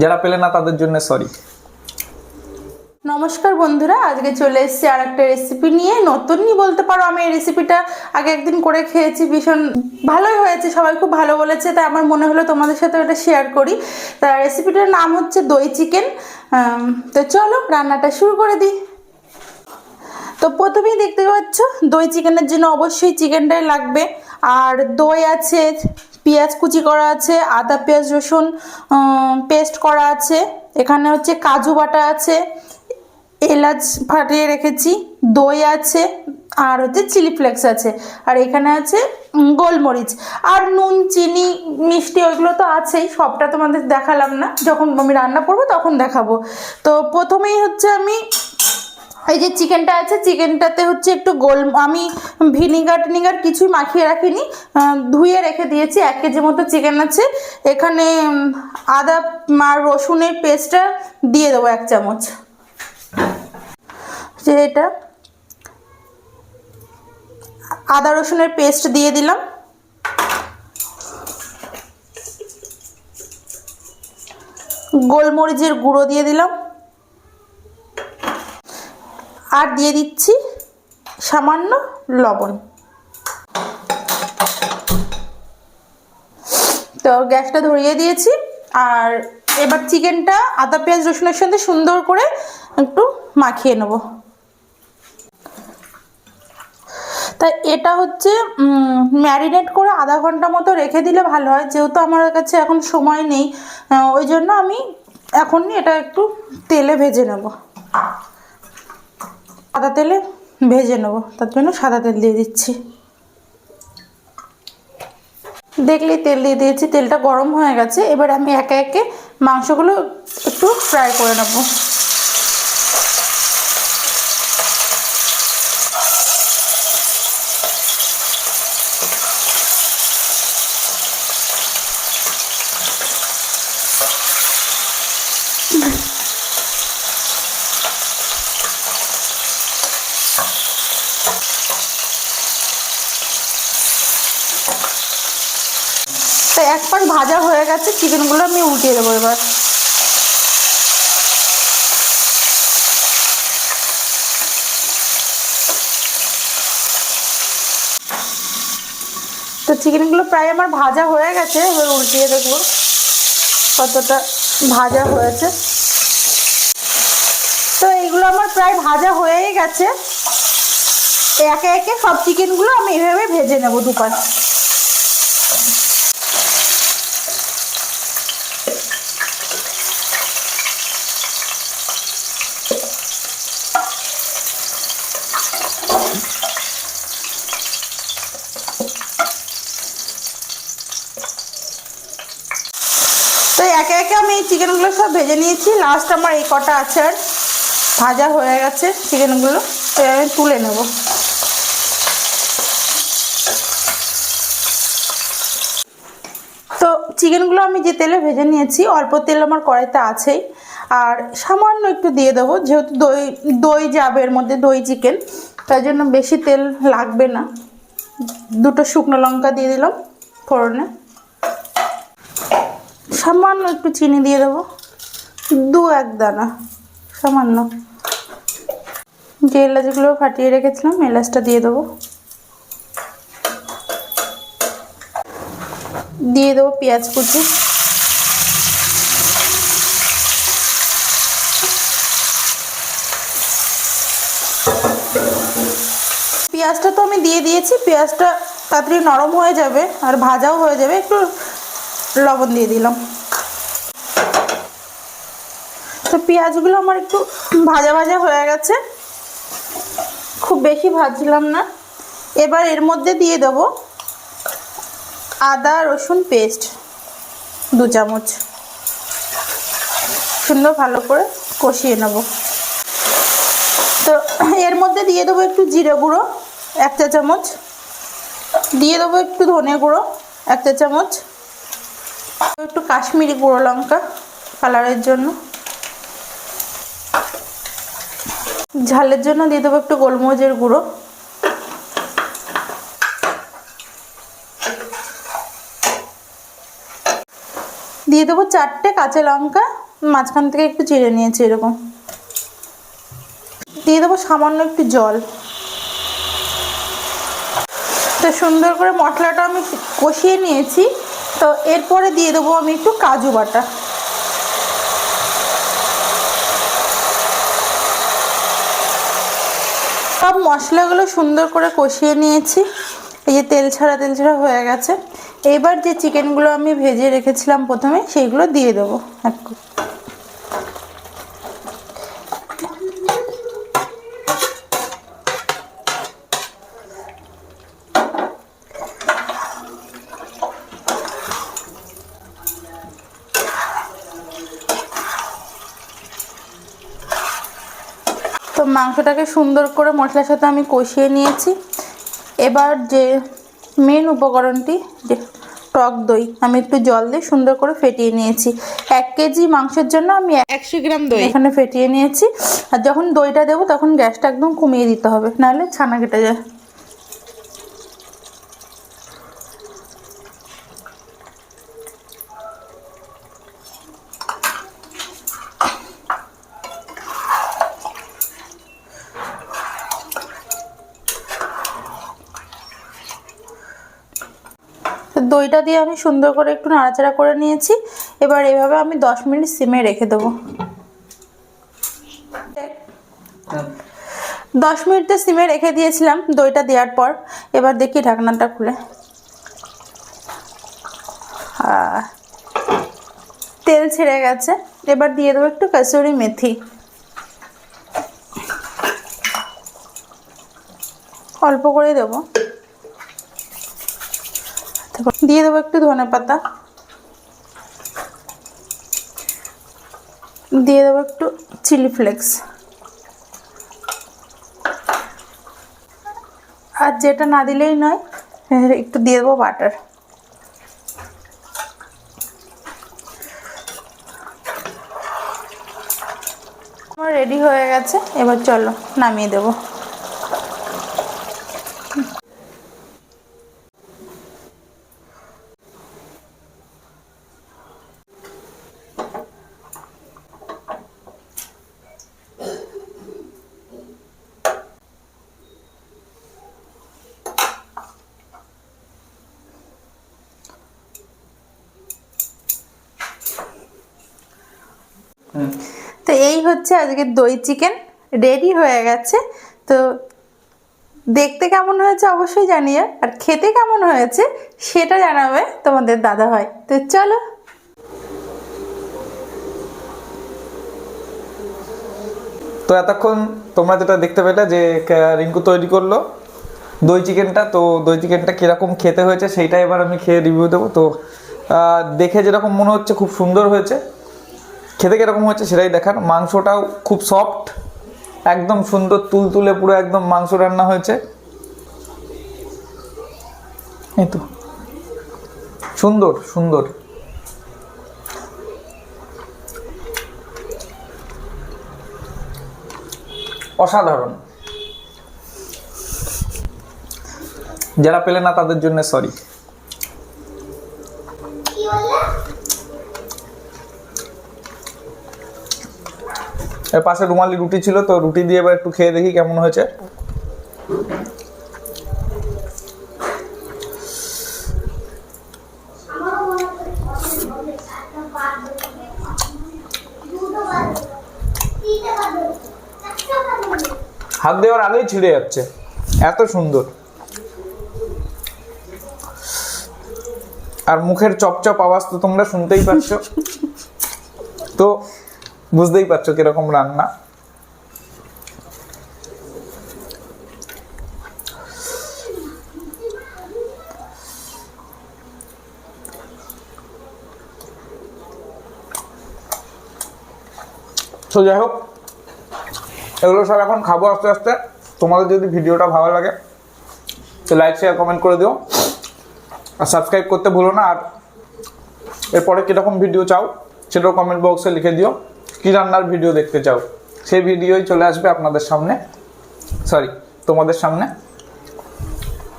যারা পেলে না তাদের জন্য সরি নমস্কার বন্ধুরা, আজকে চলে এসেছি আর একটা রেসিপি নিয়ে নতুনই বলতে পারো, আমি এই রেসিপিটা আগে একদিন করে খেয়েছি, ভীষণ ভালোই হয়েছে, সবাই খুব ভালো বলেছে, তাই আমার মনে হলো তোমাদের সাথে এটা শেয়ার করি। তা রেসিপিটার নাম হচ্ছে দই চিকেন তো চলো রান্নাটা শুরু করে দিই। তো প্রথমেই দেখতে পাচ্ছ, দই চিকেনের জন্য অবশ্যই চিকেনটাই লাগবে। আর দই আছে পেঁয়াজ কুচি করা আছে, আদা, পেঁয়াজ, রসুন পেস্ট করা আছে। এখানে হচ্ছে কাজু বাটা আছে, এলাচ ফাটিয়ে রেখেছি, দই আছে, আর হচ্ছে চিলি ফ্লেক্স আছে। আর এখানে আছে গোলমরিচ। আর নুন, চিনি, মিষ্টি, ওইগুলো তো আছেই, সবটা তোমাদের দেখালাম না। যখন আমি রান্না করব তখন দেখাবো। তো প্রথমেই হচ্ছে আমি এই যে চিকেনটা আছে, চিকেনটাতে হচ্ছে একটু গোল, আমি ভিনিগার টিনিগার কিছুই মাখিয়ে রাখিনি। ধুয়ে রেখে দিয়েছি, এক কেজি মতো চিকেন আছে। এখানে আদা আর রসুনের পেস্টটা দিয়ে দেবো এক চামচ। যে এটা, আদা রসুনের পেস্ট দিয়ে দিলাম। গোলমরিচের গুঁড়ো দিয়ে দিলাম। আর দিয়ে দিচ্ছি সামান্য লবণ। তো গ্যাসটা ধরিয়ে দিয়েছি, আর এবার চিকেনটা আদা, পেঁয়াজ, রসুনের সাথে সুন্দর করে একটু মাখিয়ে নেব। তাই এটা হচ্ছে ম্যারিনেট করে আধা ঘণ্টা মতো রেখে দিলে ভালো হয়, যেহেতু আমার কাছে এখন সময় নেই। ওই জন্য আমি এখনই এটা একটু তেলে ভেজে নেব। সাদা তেলে ভেজে নেব। তার জন্য সাদা তেল দিয়ে দিচ্ছি। দেখলেই তেল দিয়ে দিয়েছি, তেলটা গরম হয়ে গেছে। এবার আমি একে একে মাংসগুলো একটু ফ্রাই করে নেব। তো এক পাশ ভাজা হয়ে গেছে, চিকেনগুলো আমি উল্টিয়ে দেবো এবার। তো চিকেনগুলো প্রায় আমার ভাজা হয়ে গেছে, এবার উল্টিয়ে দেখব কতটা ভাজা হয়েছে। তো এইগুলো আমার প্রায় ভাজা হয়েই গেছে। একে একে সব চিকেনগুলো আমি এভাবে ভেজে নেব দুপাশ তো একে একে আমি এই চিকেনগুলো সব ভেজে নিয়েছি। লাস্ট আমার এই কটা আছে আর ভাজা হয়ে গেছে চিকেনগুলো। আমি তুলে নেব। তো চিকেনগুলো আমি যে তেলে ভেজে নিয়েছি, অল্প তেল আমার কড়াইতে আছেই। আর সামান্য একটু দিয়ে দেবো, যেহেতু দই দই যাবে এর মধ্যে, দই চিকেন। তাই জন্য বেশি তেল লাগবে না। দুটো শুকনো লঙ্কা দিয়ে দিলাম ফোড়নে। সামান্য একটু চিনি দিয়ে দেবো। দু এক দানা, সামান্য। যে এলাচগুলো ফাটিয়ে রেখেছিলাম, এলাচটা দিয়ে দেবো। দিয়ে দেবো পেঁয়াজ কুচি। পেঁয়াজটা তো আমি দিয়ে দিয়েছি, পেঁয়াজটা তাড়াতাড়ি নরম হয়ে যাবে আর ভাজাও হয়ে যাবে। একটু লবণ দিয়ে দিলাম। তো পেঁয়াজগুলো আমার একটু ভাজা ভাজা হয়ে গেছে। খুব বেশি ভাজছিলাম না। এবার এর মধ্যে দিয়ে দেবো আদা, রসুন পেস্ট, দু চামচ। সুন্দর ভালো করে কষিয়ে নেব। তো এর মধ্যে দিয়ে দেবো একটু জিরে গুঁড়ো, এক চা চামচ। দিয়ে দেবো একটু ধনে গুঁড়ো, এক চা চামচ। একটু কাশ্মীরি গুঁড়ো লঙ্কা কালারের জন্য। ঝালের জন্য দিয়ে দেবো একটু গোলমরিচের গুঁড়ো। দিয়ে দেবো চারটে কাঁচা লঙ্কা, মাঝখান থেকে একটু চিড়ে নিয়েছি এরকম। দিয়ে দেবো সামান্য একটু জল। তো সুন্দর করে মশলাটা আমি কষিয়ে নিয়েছি। তো এরপরে দিয়ে দেবো আমি একটু কাজু বাটা। সব মশলাগুলো সুন্দর করে কষিয়ে নিয়েছি। এই যে তেল ছাড়া তেল ছাড়া হয়ে গেছে। এবার যে চিকেনগুলো আমি ভেজে রেখেছিলাম প্রথমে, সেইগুলো দিয়ে দেবো। এক মাংসটাকে সুন্দর করে মশলার সাথে আমি কষিয়ে নিয়েছি। এবার যে মেন উপকরণটি যে টক দই আমি একটু জল দিয়ে সুন্দর করে ফেটিয়ে নিয়েছি। এক কেজি মাংসের জন্য আমি একশো গ্রাম দই। এখানে ফেটিয়ে নিয়েছি। আর যখন দইটা দেবো তখন গ্যাসটা একদম কমিয়ে দিতে হবে। নাহলে ছানা কেটে যায়। দইটা দিয়ে আমি সুন্দর করে একটু নাড়াচাড়া করে নিয়েছি। এবার এভাবে আমি দশ মিনিট সিমে রেখে দেবো। দশ মিনিটে সিমে রেখে দিয়েছিলাম দইটা দেওয়ার পর। এবার দেখি ঢাকনাটা খুলে। তেল ছেড়ে গেছে। এবার দিয়ে দেবো একটু কাসুরি মেথি। অল্প করে দেবো। দিয়ে দেবো একটু ধনে পাতা। দিয়ে দেবো একটু চিলি ফ্লেক্স আর যেটা না দিলেই নয় একটু দিয়ে দেবো বাটার আমার রেডি হয়ে গেছে, এবার চলো নামিয়ে দেবো। তো এই হচ্ছে আজকে দই চিকেন রেডি হয়ে গেছে। তো দেখতে কেমন হয়েছে অবশ্যই জানিয়ে আর খেতে কেমন হয়েছে সেটা জানাবে তোমাদের দাদা হয় তো চলো। তো এতক্ষণ তোমরা যেটা দেখতে পেলে যে রিঙ্কু তৈরি করল দই চিকেনটা। তো দই চিকেনটা কীরকম খেতে হয়েছে সেইটা এবার আমি খেয়ে রিভিউ দেবো। তো দেখে যেরকম মনে হচ্ছে খুব সুন্দর হয়েছে। খেতে কীরকম হচ্ছে সেটাই দেখার মাংসটাও খুব সফট একদম সুন্দর তুলতুলে পুরো একদম মাংস রান্না হয়েছে। এই তো। সুন্দর সুন্দর। অসাধারণ। যারা পেলে না তাদের জন্য সরি এর পাশে রুমালি রুটি ছিল, তো রুটি দিয়ে এবার একটু খেয়ে দেখি কেমন হয়েছে। হাত দেওয়ার আগেই ছিঁড়ে যাচ্ছে। এত সুন্দর। আর মুখের চপচপ আওয়াজ তো তোমরা শুনতেই পাচ্ছ। তো বুঝতেই পারছ কীরকম রান্না। তো যাই হোক, এগুলো সব এখন খাব আস্তে আস্তে। তোমাদের যদি ভিডিওটা ভালো লাগে, তো লাইক শেয়ার কমেন্ট করে দিও। আর সাবস্ক্রাইব করতে ভুলো না। আর এরপরে কীরকম ভিডিও চাও, সেটাও কমেন্ট বক্সে লিখে দিও। কী রান্নার ভিডিও দেখতে চাও? সেই ভিডিওই চলে আসবে আপনাদের সামনে। সরি তোমাদের সামনে।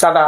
টাটা